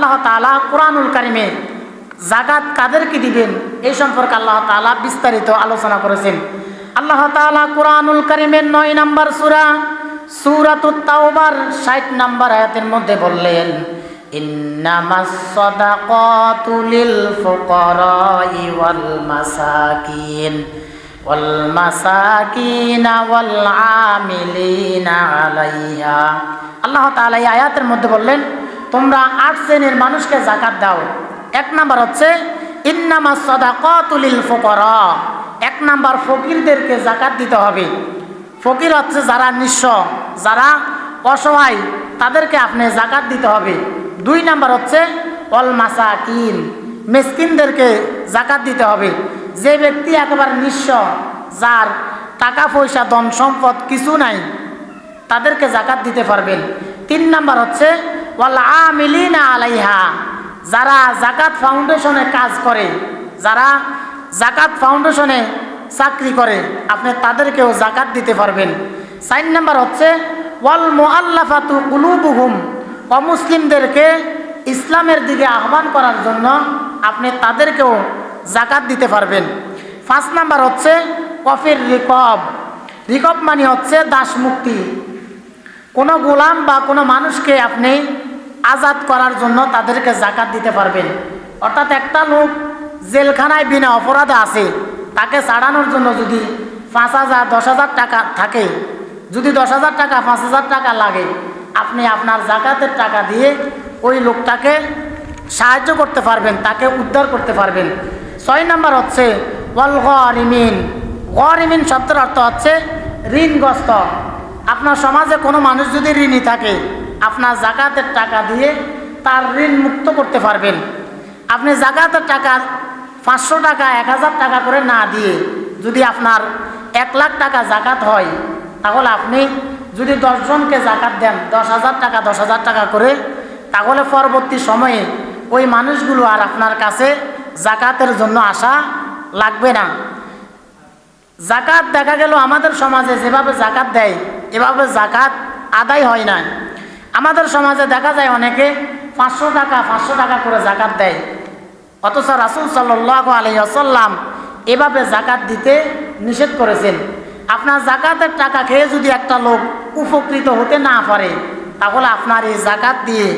আল্লাহ তালা কোরআনুল কারিমে জাকাত কাদেরকে দিবেন? এই সম্পর্কে আল্লাহ তালা বিস্তারিত আলোচনা করেছেন। আল্লাহ তালা কোরআনুল কারিমের নয় নাম্বার সুরা, সুরাতুত তাওবার ষাট নাম্বার আয়াতের মধ্যে বললেন মাসাকিনা, ওয়াল আমিলিনা আলাইহা। তোমরা আট শ্রেণির মানুষকে জাকাত দাও। এক নাম্বার হচ্ছে ইন্নামাস সাদাকাতু লিল ফুকারা। এক নাম্বার ফকিরদেরকে জাকাত দিতে হবে। ফকির হচ্ছে যারা নিঃস্ব, যারা অসহায়, তাদেরকে আপনি জাকাত দিতে হবে। দুই নাম্বার হচ্ছে অল মাসাকিন, মেসকিনদেরকে জাকাত দিতে হবে। যে ব্যক্তি একেবারে নিঃস্ব, যার টাকা পয়সা, ধন সম্পদ কিছু নাই, তাদেরকে জাকাত দিতে পারবেন। তিন নাম্বার হচ্ছে আলাইহা। যারা জাকাত ফাউন্ডেশনে কাজ করে, যারা জাকাত ফাউন্ডেশনে চাকরি করে, আপনি তাদেরকেও জাকাত দিতে পারবেন। সাইন নাম্বার হচ্ছে, ওয়াল মোয়াল্লাফাতু কুলুবুহুম। অমুসলিমদেরকে ইসলামের দিকে আহ্বান করার জন্য আপনি তাদেরকেও জাকাত দিতে পারবেন। পাঁচ নাম্বার হচ্ছে, কফির রিকব। রিকব মানে হচ্ছে দাস মুক্তি। কোনো গোলাম বা কোনো মানুষকে আপনি আজাদ করার জন্য তাদেরকে জাকাত দিতে পারবেন। অর্থাৎ একটা লোক জেলখানায় বিনা অপরাধে আছে, তাকে ছাড়ানোর জন্য যদি পাঁচ হাজার, দশ হাজার টাকা থাকে, যদি দশ হাজার টাকা, পাঁচ হাজার টাকা লাগে, আপনি আপনার জাকাতের টাকা দিয়ে ওই লোকটাকে সাহায্য করতে পারবেন, তাকে উদ্ধার করতে পারবেন। ছয় নাম্বার হচ্ছে, ওয়াল গরিমিন। গরিমিন শব্দের অর্থ হচ্ছে ঋণগ্রস্ত। আপনার সমাজে কোনো মানুষ যদি ঋণী থাকে আপনার জাকাতের টাকা দিয়ে তার ঋণ মুক্ত করতে পারবেন। আপনি জাকাতের টাকা পাঁচশো টাকা, এক হাজার টাকা করে না দিয়ে যদি আপনার এক লাখ টাকা জাকাত হয়, তাহলে আপনি যদি দশজনকে জাকাত দেন, দশ হাজার টাকা, দশ হাজার টাকা করে, তাহলে পরবর্তী সময়ে ওই মানুষগুলো আর আপনার কাছে জাকাতের জন্য আসা লাগবে না। জাকাত দেখা গেল আমাদের সমাজে যেভাবে জাকাত দেয়, এভাবে জাকাত আদায় হয় না। আমাদের সমাজে দেখা যায় অনেকে পাঁচশো টাকা পাঁচশো টাকা করে জাকাত দেয়। অথচ রাসুল সাল্লাহ আলহ্লাম এভাবে জাকাত দিতে নিষেধ করেছেন। আপনার জাকাতের টাকা খেয়ে যদি একটা লোক উপকৃত হতে না পারে, তাহলে আপনার এই জাকাত দিয়ে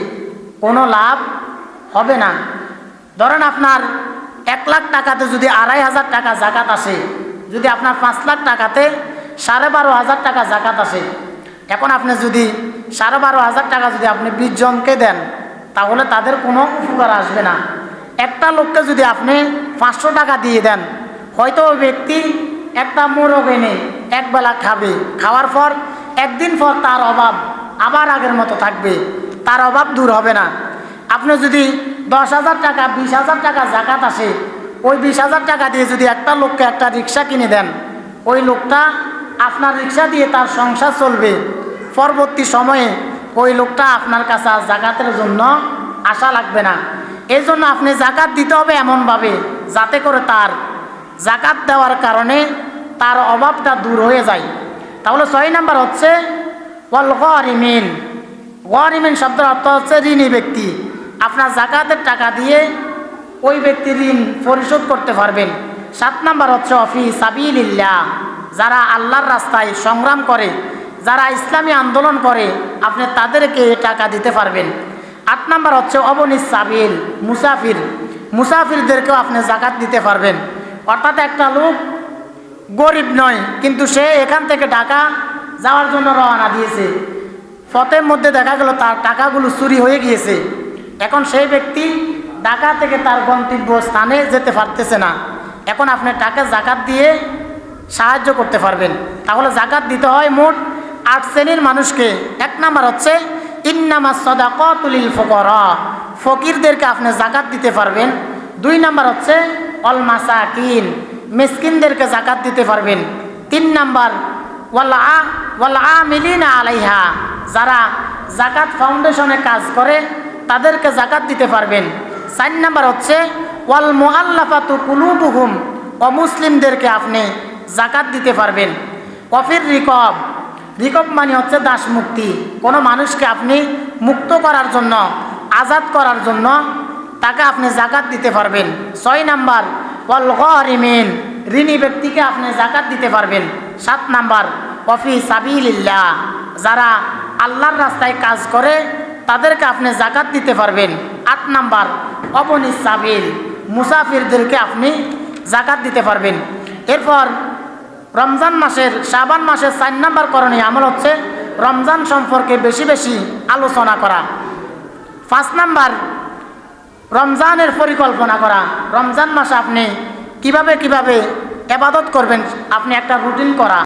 কোনো লাভ হবে না। ধরেন আপনার এক লাখ টাকাতে যদি আড়াই হাজার টাকা জাকাত আসে, যদি আপনার পাঁচ লাখ টাকাতে সাড়ে বারো হাজার টাকা জাকাত আসে, এখন আপনি যদি সাড়ে বারো হাজার টাকা যদি আপনি বিশ জনকে দেন, তাহলে তাদের কোনো উপকার আসবে না। একটা লোককে যদি আপনি পাঁচশো টাকা দিয়ে দেন, হয়তো ওই ব্যক্তি একটা মোরগ এনে একবেলা খাবে। খাওয়ার পর, একদিন পর তার অভাব আবার আগের মতো থাকবে। তার অভাব দূর হবে না। আপনি যদি দশ হাজার টাকা, বিশ হাজার টাকা জাকাত আসে, ওই বিশ হাজার টাকা দিয়ে যদি একটা লোককে একটা রিক্সা কিনে দেন, ওই লোকটা আপনার রিক্সা দিয়ে তার সংসার চলবে। পরবর্তী সময়ে ওই লোকটা আপনার কাছে আর জাকাতের জন্য আশা লাগবে না। এই জন্য আপনি জাকাত দিতে হবে এমনভাবে, যাতে করে তার জাকাত দেওয়ার কারণে তার অভাবটা দূর হয়ে যায়। তাহলে ছয় নাম্বার হচ্ছে, ওয়াল গরিমিন। গরিমিন শব্দের অর্থ হচ্ছে ঋণী ব্যক্তি। আপনার জাকাতের টাকা দিয়ে ওই ব্যক্তি ঋণ পরিশোধ করতে পারবেন। সাত নাম্বার হচ্ছে, অফি সাবিল্লা যারা আল্লাহর রাস্তায় সংগ্রাম করে যারা ইসলামী আন্দোলন করে, আপনি তাদেরকে টাকা দিতে পারবেন। আট নাম্বার হচ্ছে অবনিস সাবিল, মুসাফির। মুসাফিরদেরকেও আপনি জাকাত দিতে পারবেন। অর্থাৎ একটা লোক গরিব নয়, কিন্তু সে এখান থেকে ঢাকা যাওয়ার জন্য রওনা দিয়েছে। পথের মধ্যে দেখা গেল তার টাকাগুলো চুরি হয়ে গিয়েছে। এখন সেই ব্যক্তি ঢাকা থেকে তার গন্তব্য স্থানে যেতে পারতেছে না। এখন আপনি টাকা জাকাত দিয়ে সাহায্য করতে পারবেন। তাহলে জাকাত দিতে হয় মোট আট শ্রেণির মানুষকে, এক নাম্বার হচ্ছে, ইন্নামা সদাকতুলিল ফকর। ফকিরদেরকে আপনি জাকাত দিতে পারবেন। দুই নাম্বার হচ্ছে অল মাসাকিন, মিসকিনদেরকে জাকাত দিতে পারবেন। তিন নাম্বার ওয়াল্লা ওয়াল্লা আমিলিনা আলাইহা। যারা জাকাত ফাউন্ডেশনে কাজ করে, তাদেরকে জাকাত দিতে পারবেন। চার নাম্বার হচ্ছে, ওয়াল মোয়াল্লাফাতু কুলুবুহুম। অমুসলিমদেরকে আপনি জাকাত দিতে পারবেন। কফির রিকব রিকব মানে হচ্ছে দাস মুক্তি। কোনো মানুষকে আপনি মুক্ত করার জন্য, আজাদ করার জন্য তাকে আপনি জাকাত দিতে পারবেন। ছয় নাম্বার, ওয়াল গরিমিন, ঋণী ব্যক্তিকে আপনি জাকাত দিতে পারবেন। সাত নাম্বার অফি সাবিলিল্লাহ, যারা আল্লাহর রাস্তায় কাজ করে, তাদেরকে আপনি জাকাত দিতে পারবেন। আট নাম্বার, অবনি সাবিল, মুসাফিরদেরকে আপনি জাকাত দিতে পারবেন। এরপর রমজান মাসের, শাবান মাসের চার নাম্বার করণীয় আমল হচ্ছে রমজান সম্পর্কে বেশি বেশি আলোচনা করা। পাঁচ নাম্বার, রমজানের পরিকল্পনা করা। রমজান মাসে আপনি কীভাবে কীভাবে এবাদত করবেন, আপনি একটা রুটিন করা।